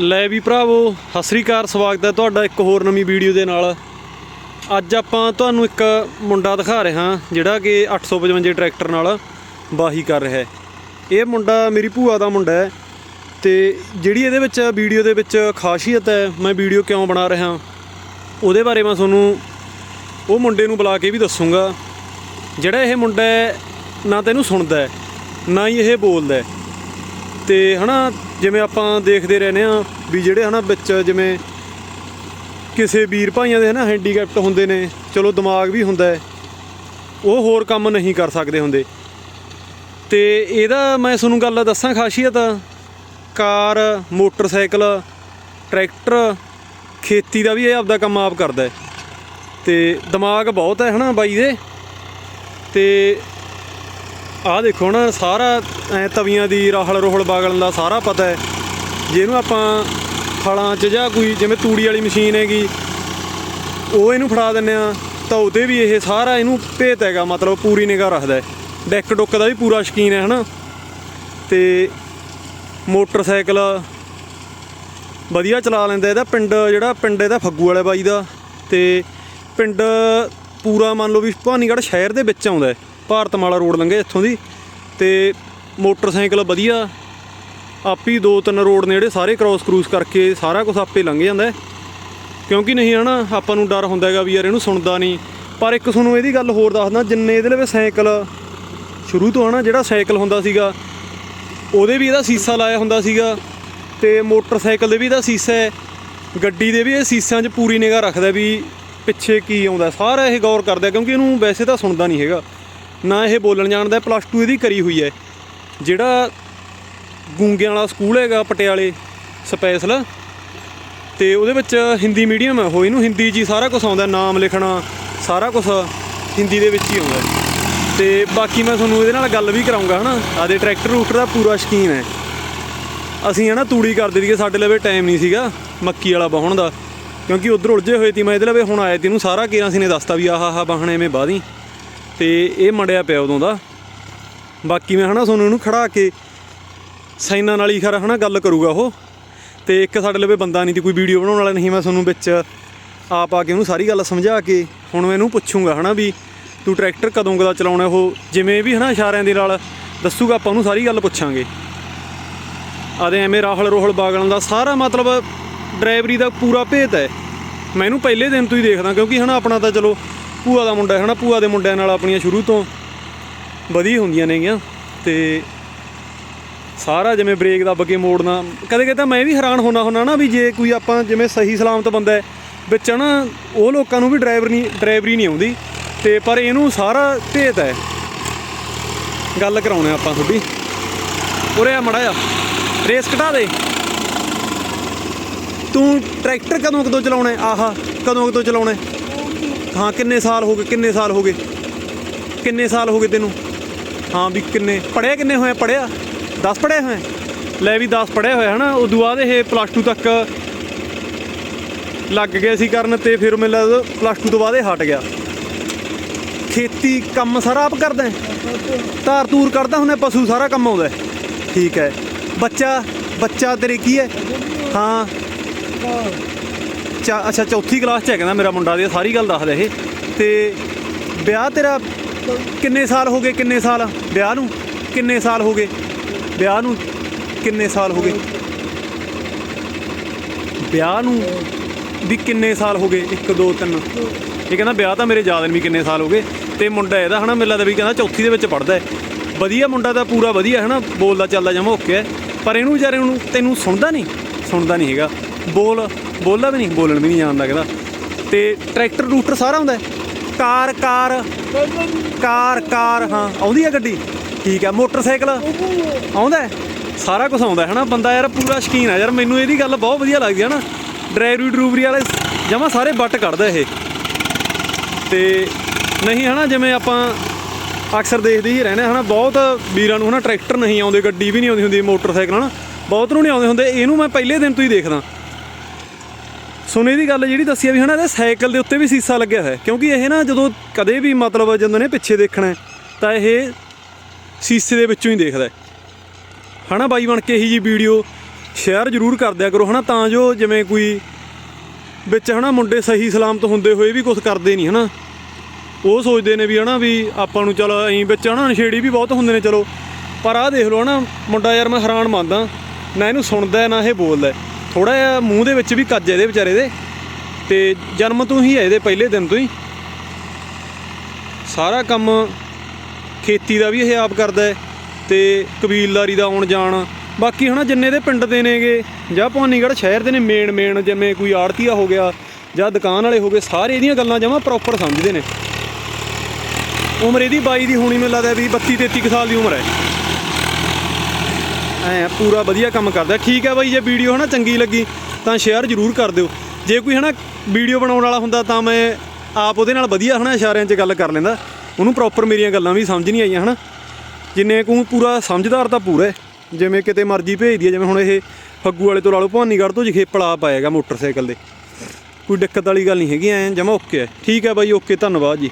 ਲੈ ਵੀ ਭਰਾਵੋ, ਸਤਿ ਸ੍ਰੀ ਅਕਾਲ, ਸਵਾਗਤ ਹੈ ਤੁਹਾਡਾ ਇੱਕ ਹੋਰ ਨਵੀਂ ਵੀਡੀਓ ਦੇ ਨਾਲ। ਅੱਜ ਆਪਾਂ ਤੁਹਾਨੂੰ ਇੱਕ ਮੁੰਡਾ ਦਿਖਾ ਰਿਹਾ ਜਿਹੜਾ ਕਿ 855 ਟਰੈਕਟਰ ਨਾਲ ਵਾਹੀ ਕਰ ਰਿਹਾ ਹੈ। ਇਹ ਮੁੰਡਾ ਮੇਰੀ ਭੂਆ ਦਾ ਮੁੰਡਾ ਹੈ ਤੇ ਜਿਹੜੀ ਇਹਦੇ ਵਿੱਚ ਵੀਡੀਓ ਦੇ ਵਿੱਚ ਖਾਸੀਅਤ ਹੈ, ਮੈਂ ਵੀਡੀਓ ਕਿਉਂ ਬਣਾ ਰਿਹਾ ਉਹਦੇ ਬਾਰੇ ਮੈਂ ਤੁਹਾਨੂੰ ਉਹ ਮੁੰਡੇ ਨੂੰ ਬੁਲਾ ਕੇ ਵੀ ਦੱਸੂਗਾ। ਜਿਹੜਾ ਇਹ ਮੁੰਡਾ ਨਾ ਤੈਨੂੰ ਸੁਣਦਾ ਨਾ ਹੀ ਇਹ ਬੋਲਦਾ ਹੈ। ਤੇ ਹਨਾ ਜਿਵੇਂ ਆਪਾਂ ਦੇਖਦੇ ਰਹਿੰਦੇ ਆ ਵੀ ਜਿਹੜੇ ਹਨਾ ਵਿੱਚ ਜਿਵੇਂ ਕਿਸੇ ਵੀਰ ਭਾਈਆਂ ਦੇ ਹਨਾ ਹੈਂਡੀਕੈਪਟ ਹੁੰਦੇ ਨੇ, ਚਲੋ ਦਿਮਾਗ ਵੀ ਹੁੰਦਾ ਹੈ, ਉਹ ਹੋਰ ਕੰਮ ਨਹੀਂ ਕਰ ਸਕਦੇ ਹੁੰਦੇ। ਤੇ ਇਹਦਾ ਮੈਂ ਤੁਹਾਨੂੰ ਗੱਲ ਦੱਸਾਂ ਖਾਸੀਅਤ, ਕਾਰ, ਮੋਟਰਸਾਈਕਲ, ਟਰੈਕਟਰ, ਖੇਤੀ ਦਾ ਵੀ ਇਹ ਆਪਦਾ ਕੰਮ ਆਪ ਕਰਦਾ ਹੈ। ਤੇ ਦਿਮਾਗ ਬਹੁਤ ਹੈ ਹਨਾ ਬਾਈ ਦੇ। ਤੇ ਆਹ ਦੇਖੋ ਨਾ ਸਾਰਾ, ਐ ਤਵੀਆਂ ਦੀ, ਰਾਹਲ ਰੋਹਲ ਬਾਗਲਣ ਦਾ ਸਾਰਾ ਪਤਾ ਹੈ। ਜਿਹਨੂੰ ਆਪਾਂ ਫਲਾਂ 'ਚ ਜਾਂ ਕੋਈ ਜਿਵੇਂ ਤੂੜੀ ਵਾਲੀ ਮਸ਼ੀਨ ਹੈਗੀ, ਉਹ ਇਹਨੂੰ ਫੜਾ ਦਿੰਨੇ ਆ, ਤਾਂ ਉਹਦੇ ਵੀ ਇਹ ਸਾਰਾ ਇਹਨੂੰ ਭੇਤ ਹੈਗਾ, ਮਤਲਬ ਪੂਰੀ ਨਿਗਾਹ ਰੱਖਦਾ ਹੈ। ਡੈਕ ਡੁੱਕ ਦਾ ਵੀ ਪੂਰਾ ਸ਼ਕੀਨ ਹੈ, ਹਨਾ? ਤੇ ਮੋਟਰਸਾਈਕਲ ਵਧੀਆ ਚਲਾ ਲੈਂਦਾ, ਇਹਦਾ ਪਿੰਡ ਜਿਹੜਾ, ਪਿੰਡ ਇਹਦਾ ਫੱਗੂ ਵਾਲੇ ਬਾਈ ਦਾ, ਤੇ ਪਿੰਡ ਪੂਰਾ ਮੰਨ ਲਓ ਵੀ ਭਾਨੀਗੜ੍ਹ ਸ਼ਹਿਰ ਦੇ ਵਿੱਚ ਆਉਂਦਾ ਹੈ। ਭਾਰਤਮਾਲਾ ਰੋਡ ਲੰਘੇ ਇੱਥੋਂ ਦੀ ਤੇ ਮੋਟਰਸਾਈਕਲ ਵਧੀਆ, ਆਪੀ ਦੋ ਤਿੰਨ ਰੋਡ ਨੇ ਜਿਹੜੇ ਸਾਰੇ ਕ੍ਰਾਸ ਕਰੂਸ ਕਰਕੇ ਸਾਰਾ ਕੁਝ ਆਪੇ ਲੰਘ ਜਾਂਦਾ ਕਿਉਂਕਿ ਨਹੀਂ ਹਨਾ, ਆਪਾਂ ਨੂੰ ਡਰ ਹੁੰਦਾ ਹੈਗਾ ਵੀ ਯਾਰ ਇਹਨੂੰ ਸੁਣਦਾ ਨਹੀਂ। ਪਰ ਇੱਕ ਤੁਹਾਨੂੰ ਇਹਦੀ ਗੱਲ ਹੋਰ ਦੱਸਦਾ, ਜਿੰਨੇ ਇਹਦੇ ਲਵੇ ਸਾਈਕਲ ਸ਼ੁਰੂ ਤੋਂ ਹਨਾ, ਜਿਹੜਾ ਸਾਈਕਲ ਹੁੰਦਾ ਸੀਗਾ, ਉਹਦੇ ਵੀ ਇਹਦਾ ਸੀਸਾ ਲਾਇਆ ਹੁੰਦਾ ਸੀਗਾ ਤੇ ਮੋਟਰਸਾਈਕਲ ਦੇ ਵੀ ਇਹਦਾ ਸੀਸਾ ਹੈ। ਗੱਡੀ ਦੇ ਵੀ ਇਹ ਸੀਸਿਆਂ 'ਚ ਪੂਰੀ ਨਿਗਾਹ ਰੱਖਦਾ ਵੀ ਪਿੱਛੇ ਕੀ ਆਉਂਦਾ, ਸਾਰਾ ਇਹ ਗੌਰ ਕਰਦਾ ਕਿਉਂਕਿ ਇਹਨੂੰ ਵੈਸੇ ਤਾਂ ਸੁਣਦਾ ਨਹੀਂ ਹੈਗਾ। ਨਾ ਇਹ ਬੋਲਣ ਜਾਣਦਾ ਪਲੱਸ 2 ਇਹਦੀ ਕਰੀ ਹੋਈ ਹੈ। ਜਿਹੜਾ ਗੂੰਗਿਆਂ ਵਾਲਾ ਸਕੂਲ ਹੈਗਾ, ਪਟਿਆਲੇ ਸਪੈਸ਼ਲ ਤੇ ਉਹਦੇ ਵਿੱਚ ਹਿੰਦੀ ਮੀਡੀਅਮ ਹੈ। ਉਹ ਇਹਨੂੰ ਹਿੰਦੀ 'ਚ ਹੀ ਸਾਰਾ ਕੁਝ ਆਉਂਦਾ, ਨਾਮ ਲਿਖਣਾ, ਸਾਰਾ ਕੁਝ ਹਿੰਦੀ ਦੇ ਵਿੱਚ ਹੀ ਆਉਂਦਾ। ਹੈ। ਤੇ ਬਾਕੀ ਮੈਂ ਤੁਹਾਨੂੰ ਇਹਦੇ ਨਾਲ ਗੱਲ ਵੀ ਕਰਾਉਂਗਾ, ਹਨਾ। ਆਦੇ ਟਰੈਕਟਰ ਰੂਟਰ ਦਾ ਪੂਰਾ ਸ਼ਕੀਨ ਹੈ। ਅਸੀਂ ਹਨਾ ਤੂੜੀ ਕਰਦੇ ਸੀਗੇ ਸਾਡੇ ਲਵੇ ਟਾਈਮ ਨਹੀਂ ਸੀਗਾ, ਮੱਕੀ ਵਾਲਾ ਵਾਹਣ ਦਾ। ਕਿਉਂਕਿ ਉਧਰ ਉਲਝੇ ਹੋਏ ਸੀ, ਮੈਂ ਇਹਦੇ ਲਵੇ ਹੁਣ ਆਇਆ ਤੀ ਇਹਨੂੰ ਸਾਰਾ ਕੇਰਾਂ ਸੀ ਨੇ ਦੱਸਤਾ ਵੀ ਆਹ ਆਹ ਵਾਹਣ ਐਵੇਂ ਬਾਦੀ ਤੇ ਇਹ ਮੰਡਿਆ ਪਿਆ ਉਦੋਂ ਦਾ। ਬਾਕੀ ਮੈਂ ਹਨਾ ਤੁਹਾਨੂੰ ਇਹਨੂੰ ਖੜਾ ਕੇ ਸਾਈਨਾਂ ਨਾਲ ਹੀ ਖਰਾ ਹਨਾ ਗੱਲ ਕਰੂਗਾ ਉਹ। ਤੇ ਇੱਕ ਸਾਡੇ ਲਵੇ ਬੰਦਾ ਨਹੀਂ ਤੀ ਕੋਈ ਵੀਡੀਓ ਬਣਾਉਣ ਵਾਲਾ ਨਹੀਂ, ਮੈਂ ਤੁਹਾਨੂੰ ਵਿੱਚ ਆਪ ਆ ਕੇ ਉਹਨੂੰ ਸਾਰੀ ਗੱਲ ਸਮਝਾ ਕੇ ਹੁਣ ਮੈਂ ਇਹਨੂੰ ਪੁੱਛੂੰਗਾ ਹਨਾ ਵੀ ਤੂੰ ਟਰੈਕਟਰ ਕਦੋਂ ਕਦਾ ਚਲਾਉਣਾ ਉਹ, ਜਿਵੇਂ ਵੀ ਹਨਾ ਇਸ਼ਾਰਿਆਂ ਦੇ ਨਾਲ ਦੱਸੂਗਾ ਆਪਾਂ ਉਹਨੂੰ ਸਾਰੀ ਗੱਲ ਪੁੱਛਾਂਗੇ। ਆਦੇ ਐਵੇਂ ਰਾਹਲ ਰੋਹਲ ਬਾਗਲਾਂ ਦਾ ਸਾਰਾ ਮਤਲਬ ਡਰਾਈਵਰੀ ਦਾ ਪੂਰਾ ਭੇਤ ਹੈ। ਮੈਂ ਇਹਨੂੰ ਪਹਿਲੇ ਦਿਨ ਤੋਂ ਹੀ ਦੇਖਦਾ ਕਿਉਂਕਿ ਹਨਾ ਆਪਣਾ ਤਾਂ ਚਲੋ ਭੂਆ ਦਾ ਮੁੰਡਾ ਹੈ ਨਾ ਭੂਆ ਦੇ ਮੁੰਡਿਆਂ ਨਾਲ ਆਪਣੀਆਂ ਸ਼ੁਰੂ ਤੋਂ ਵਧੀਆ ਹੁੰਦੀਆਂ ਨੇਗੀਆਂ ਤੇ ਸਾਰਾ ਜਿਵੇਂ ਬ੍ਰੇਕ ਦੱਬ ਕੇ ਮੋੜਨਾ, ਕਦੇ ਕਦੇ ਤਾਂ ਮੈਂ ਵੀ ਹੈਰਾਨ ਹੋਣਾ ਹੁੰਦਾ ਨਾ ਵੀ ਜੇ ਕੋਈ ਆਪਾਂ ਜਿਵੇਂ ਸਹੀ ਸਲਾਮਤ ਬੰਦਾ ਹੈ, ਵਿੱਚ ਨਾ ਉਹ ਲੋਕਾਂ ਨੂੰ ਵੀ ਡਰਾਈਵਰ ਨਹੀਂ ਡਰਾਈਵਰੀ ਨਹੀਂ ਆਉਂਦੀ ਤੇ ਪਰ ਇਹਨੂੰ ਸਾਰਾ ਭੇਤ ਹੈ। ਗੱਲ ਕਰਾਉਣੇ ਆਪਾਂ ਤੁਹਾਡੀ। ਉਰੇ ਆ ਮੜਾ ਆ ਰੇਸ ਘਟਾ ਦੇ। ਤੂੰ ਟਰੈਕਟਰ ਕਦੋਂ ਕਦੋਂ ਚਲਾਉਣਾ ਹੈ? ਆਹਾ, ਕਦੋਂ ਕਦੋਂ ਚਲਾਉਣਾ ਹਾਂ, ਕਿੰਨੇ ਸਾਲ ਹੋ ਗਏ, ਕਿੰਨੇ ਸਾਲ ਹੋ ਗਏ? ਕਿੰਨੇ ਸਾਲ ਹੋ ਗਏ ਤੈਨੂੰ? ਹਾਂ ਵੀ ਕਿੰਨੇ ਪੜਿਆ ਕਿੰਨੇ ਹੋਏ ਪੜਿਆ 10 ਪੜਿਆ ਹੋਏ? ਲੈ ਵੀ 10 ਪੜਿਆ ਹੋਇਆ ਹਨਾ? ਉਦੋਂ ਬਾਅਦ ਇਹ ਪਲੱਸ 2 ਤੱਕ ਲੱਗ ਗਿਆ ਸੀ ਕਰਨ ਤੇ, ਫਿਰ ਮੈਨੂੰ ਲੱਗਦਾ ਪਲੱਸ 2 ਤੋਂ ਬਾਅਦ ਇਹ ਹਟ ਗਿਆ। ਖੇਤੀ ਕੰਮ ਸਾਰਾ ਆਪ ਕਰਦਾ ਧਾਰ ਤੂਰ ਕਰਦਾ ਹੁੰਨੇ ਪਸ਼ੂ ਸਾਰਾ ਕੰਮ ਆਉਂਦਾ ਠੀਕ ਹੈ। ਬੱਚਾ ਬੱਚਾ ਤੇਰੇ ਕੀ ਹੈ? ਹਾਂ। ਚਾ ਅੱਛਾ, ਚੌਥੀ ਕਲਾਸ ਚ ਹੈ ਕਹਿੰਦਾ ਮੇਰਾ ਮੁੰਡਾ ਦੀ ਸਾਰੀ ਗੱਲ ਦੱਸਦਾ ਇਹ। ਤੇ ਵਿਆਹ ਤੇਰਾ ਕਿੰਨੇ ਸਾਲ ਹੋ ਗਏ, ਕਿੰਨੇ ਸਾਲ? ਵਿਆਹ ਨੂੰ ਕਿੰਨੇ ਸਾਲ ਹੋ ਗਏ? ਵਿਆਹ ਨੂੰ ਕਿੰਨੇ ਸਾਲ ਹੋ ਗਏ? ਵਿਆਹ ਨੂੰ ਵੀ ਕਿੰਨੇ ਸਾਲ ਹੋ ਗਏ? 1 2 3 ਇਹ ਕਹਿੰਦਾ ਵਿਆਹ ਤਾਂ ਮੇਰੇ ਯਾਦ ਨਹੀਂ ਵੀ ਕਿੰਨੇ ਸਾਲ ਹੋ ਗਏ। ਤੇ ਮੁੰਡਾ ਇਹਦਾ ਹਨਾ, ਮੇਲਾ ਦਾ ਵੀ ਕਹਿੰਦਾ ਚੌਥੀ ਦੇ ਵਿੱਚ ਪੜਦਾ ਹੈ। ਵਧੀਆ ਮੁੰਡਾ ਤਾਂ ਪੂਰਾ ਵਧੀਆ ਹਨਾ, ਬੋਲਦਾ, ਚੱਲਦਾ, ਜਮਾ ਓਕੇ ਹੈ। ਪਰ ਇਹਨੂੰ ਵਿਚਾਰੇ ਨੂੰ ਤੈਨੂੰ ਸੁਣਦਾ ਨਹੀਂ ਸੁਣਦਾ ਨਹੀਂ ਹੈਗਾ। ਬੋਲ ਬੋਲਦਾ ਵੀ ਨਹੀਂ, ਬੋਲਣ ਵੀ ਨਹੀਂ ਜਾਣਦਾ ਕਹਿੰਦਾ। ਤੇ ਟਰੈਕਟਰ, ਰੂਟਰ ਸਾਰਾ ਹੁੰਦਾ ਕਾਰ ਕਾਰ ਕਾਰ ਕਾਰ, ਹਾਂ, ਆਉਂਦੀ ਹੈ ਗੱਡੀ? ਠੀਕ ਹੈ, ਮੋਟਰਸਾਈਕਲ? ਆਉਂਦਾ ਸਾਰਾ ਕੁਝ ਆਉਂਦਾ ਹੈ ਨਾ ਬੰਦਾ ਯਾਰ ਪੂਰਾ ਸ਼ਕੀਨ ਆ ਯਾਰ ਮੈਨੂੰ ਇਹਦੀ ਗੱਲ ਬਹੁਤ ਵਧੀਆ ਲੱਗਦੀ ਹੈ ਨਾ ਡਰਾਈਵਰੀ ਡਰੂਵਰੀ ਵਾਲੇ ਜਮਾ ਸਾਰੇ ਬੱਟ ਕੱਢਦਾ ਇਹ। ਤੇ ਨਹੀਂ, ਹਨਾ, ਜਿਵੇਂ ਆਪਾਂ ਅਕਸਰ ਦੇਖਦੇ ਹੀ ਰਹਿੰਦੇ ਹਨਾ? ਬਹੁਤ ਵੀਰਾਂ ਨੂੰ, ਹਨਾ, ਟਰੈਕਟਰ ਨਹੀਂ ਆਉਂਦੇ, ਗੱਡੀ ਵੀ ਨਹੀਂ ਆਉਂਦੀ ਹੁੰਦੀ, ਮੋਟਰਸਾਈਕਲ, ਹਨਾ? ਬਹੁਤ ਨੂੰ ਨਹੀਂ ਆਉਂਦੇ ਹੁੰਦੇ। ਇਹਨੂੰ ਮੈਂ ਪਹਿਲੇ ਦਿਨ ਤੋਂ ਹੀ ਦੇਖਦਾ। ਸੁਣੇ ਦੀ ਗੱਲ ਜਿਹੜੀ ਦੱਸੀ ਆ ਵੀ ਹਨਾ, ਇਹਦੇ ਸਾਈਕਲ ਦੇ ਉੱਤੇ ਵੀ ਸੀਸਾ ਲੱਗਿਆ ਹੋਇਆ ਹੈ। ਕਿਉਂਕਿ ਇਹ ਨਾ ਜਦੋਂ ਕਦੇ ਵੀ ਮਤਲਬ ਜਦੋਂ ਨੇ ਪਿੱਛੇ ਦੇਖਣਾ ਤਾਂ ਇਹ ਸੀਸੇ ਦੇ ਵਿੱਚੋਂ ਹੀ ਦੇਖਦਾ ਹੈ। ਹਨਾ ਬਾਈ, ਬਣ ਕੇ ਇਹੀ ਜੀ ਵੀਡੀਓ ਸ਼ੇਅਰ ਜ਼ਰੂਰ ਕਰ ਦਿਆ ਕਰੋ, ਹਨਾ, ਤਾਂ ਜੋ ਜਿਵੇਂ ਕੋਈ ਵਿੱਚ ਹਨਾ ਮੁੰਡੇ ਸਹੀ ਸਲਾਮਤ ਹੁੰਦੇ ਹੋਏ ਵੀ ਕੁਝ ਕਰਦੇ ਨਹੀਂ, ਹਨਾ ਉਹ ਸੋਚਦੇ ਨੇ ਵੀ ਹਨਾ ਵੀ ਆਪਾਂ ਨੂੰ ਚਲ ਐਂ ਵਿੱਚ ਹਨਾ ਨਸ਼ੇੜੀ ਵੀ ਬਹੁਤ ਹੁੰਦੇ ਨੇ, ਚਲੋ ਪਰ ਆਹ ਦੇਖ ਲਓ ਹਨਾ, ਮੁੰਡਾ ਯਾਰ ਮੈਂ ਹੈਰਾਨ ਮੰਨਦਾ, ਨਾ ਇਹਨੂੰ ਸੁਣਦਾ, ਨਾ ਇਹ ਬੋਲਦਾ ਥੋੜਾ ਜਿਹਾ ਮੂੰਹ ਦੇ ਵਿੱਚ ਵੀ ਕੱਜ ਇਹਦੇ ਵਿਚਾਰੇ ਦੇ। ਤੇ ਜਨਮ ਤੋਂ ਹੀ ਹੈ ਇਹਦੇ ਪਹਿਲੇ ਦਿਨ ਤੋਂ ਹੀ। ਸਾਰਾ ਕੰਮ ਖੇਤੀ ਦਾ ਵੀ ਇਹ ਆਪ ਕਰਦਾ ਹੈ ਤੇ ਕਬੀਲਦਾਰੀ ਦਾ ਆਉਣ ਜਾਣ। ਬਾਕੀ ਹਨਾ ਜਿੰਨੇ ਦੇ ਪਿੰਡ ਦੇ ਨੇਗੇ, ਜਾਂ ਭਵਾਨੀਗੜ੍ਹ ਸ਼ਹਿਰ ਦੇ ਨੇ ਮੇਨ ਮੇਨ ਜਿਵੇਂ ਕੋਈ ਆੜਤੀਆ ਹੋ ਗਿਆ, ਜਾਂ ਦੁਕਾਨ ਵਾਲੇ ਹੋ ਗਏ, ਸਾਰੇ ਇਹਦੀਆਂ ਗੱਲਾਂ ਜਮਾਂ ਪ੍ਰੋਪਰ ਸਮਝਦੇ ਨੇ। ਉਮਰ ਇਹਦੀ ਬਾਈ ਦੀ ਹੋਣੀ ਮੈਨੂੰ ਲੱਗਦਾ ਵੀ 32 33 ਕੁ ਸਾਲ ਦੀ ਉਮਰ ਹੈ। ਐ ਪੂਰਾ ਵਧੀਆ ਕੰਮ ਕਰਦਾ। ਠੀਕ ਹੈ ਬਾਈ, ਜੇ ਵੀਡੀਓ ਹਨਾ ਚੰਗੀ ਲੱਗੀ, ਤਾਂ ਸ਼ੇਅਰ ਜ਼ਰੂਰ ਕਰ ਦਿਓ। ਜੇ ਕੋਈ ਹਨਾ ਵੀਡੀਓ ਬਣਾਉਣ ਵਾਲਾ ਹੁੰਦਾ, ਤਾਂ ਮੈਂ ਆਪ ਉਹਦੇ ਨਾਲ ਵਧੀਆ ਹਨਾ ਇਸ਼ਾਰਿਆਂ 'ਚ ਗੱਲ ਕਰ ਲੈਂਦਾ। ਉਹਨੂੰ ਪ੍ਰੋਪਰ ਮੇਰੀਆਂ ਗੱਲਾਂ ਵੀ ਸਮਝ ਨਹੀਂ ਆਈਆਂ ਹਨਾ। ਜਿੰਨੇ ਕੋ ਪੂਰਾ ਸਮਝਦਾਰ ਤਾਂ ਪੂਰਾ ਹੈ। ਜਿਵੇਂ ਕਿਤੇ ਮਰਜ਼ੀ ਭੇਜਦੀ ਹੈ ਜਿਵੇਂ ਹੁਣ ਇਹ ਫੱਗੂ ਵਾਲੇ ਤੋਂ ਲਾ ਲਓ, ਭਵਾਨੀਗੜ੍ਹ ਤੋਂ ਜਿਖੇ ਜਖੇਪਲਾ ਪਾਏਗਾ ਮੋਟਰਸਾਈਕਲ ਦੇ ਕੋਈ ਦਿੱਕਤ ਵਾਲੀ ਗੱਲ ਨਹੀਂ ਹੈਗੀ, ਐ ਜਮਾ ਓਕੇ ਹੈ ਠੀਕ ਹੈ ਬਾਈ ਓਕੇ ਧੰਨਵਾਦ ਜੀ।